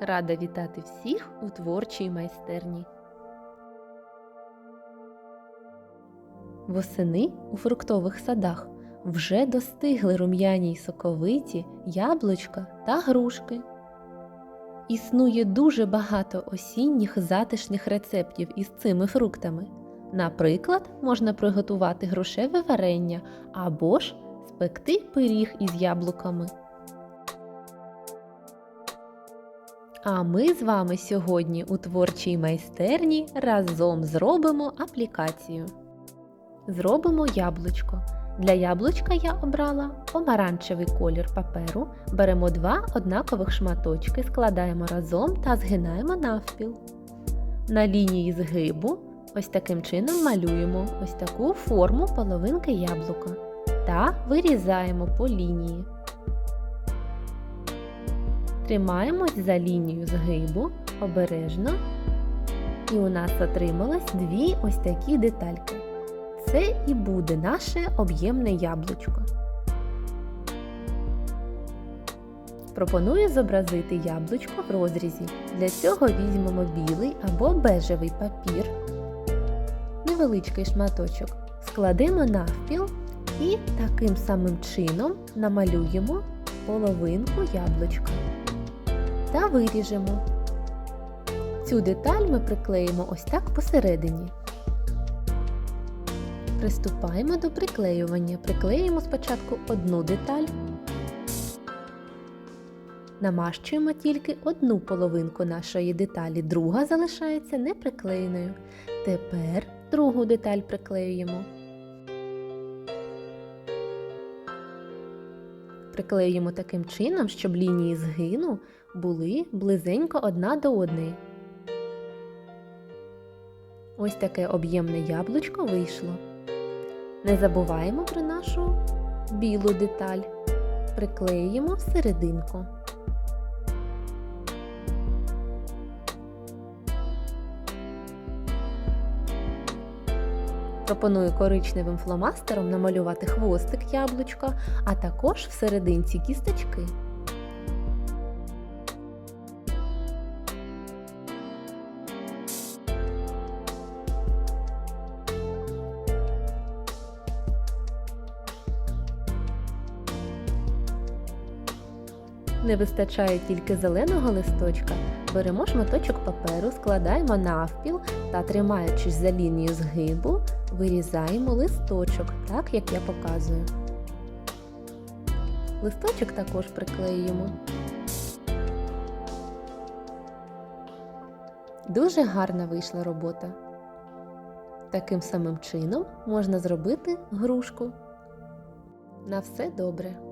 Рада вітати всіх у творчій майстерні. Восени у фруктових садах вже достигли рум'яні й соковиті яблучка та грушки. Існує дуже багато осінніх затишних рецептів із цими фруктами. Наприклад, можна приготувати грушеве варення або ж спекти пиріг із яблуками. А ми з вами сьогодні у творчій майстерні разом зробимо аплікацію. Зробимо яблучко. Для яблучка я обрала помаранчевий колір паперу. Беремо два однакових шматочки, складаємо разом та згинаємо навпіл. На лінії згибу ось таким чином малюємо ось таку форму половинки яблука та вирізаємо по лінії. Тримаємось за лінію згибу обережно. І у нас отрималось дві ось такі детальки. Це і буде наше об'ємне яблучко. Пропоную зобразити яблучко в розрізі. Для цього візьмемо білий або бежевий папір, невеличкий шматочок, складемо навпіл і таким самим чином намалюємо половинку яблучка та виріжемо. Цю деталь ми приклеїмо ось так посередині. Приступаємо до приклеювання. Приклеїмо спочатку одну деталь. Намащуємо тільки одну половинку нашої деталі, друга залишається неприклеєною. Тепер другу деталь приклеюємо. Приклеюємо таким чином, щоб лінії згину були близенько одна до одної. Ось таке об'ємне яблучко вийшло. Не забуваємо про нашу білу деталь. Приклеїмо всерединку. Пропоную коричневим фломастером намалювати хвостик яблучка, а також всерединці кісточки. Не вистачає тільки зеленого листочка. Беремо шматочок паперу, складаємо навпіл та, тримаючись за лінію згибу, вирізаємо листочок, так як я показую. Листочок також приклеюємо. Дуже гарна вийшла робота. Таким самим чином можна зробити грушку. На все добре!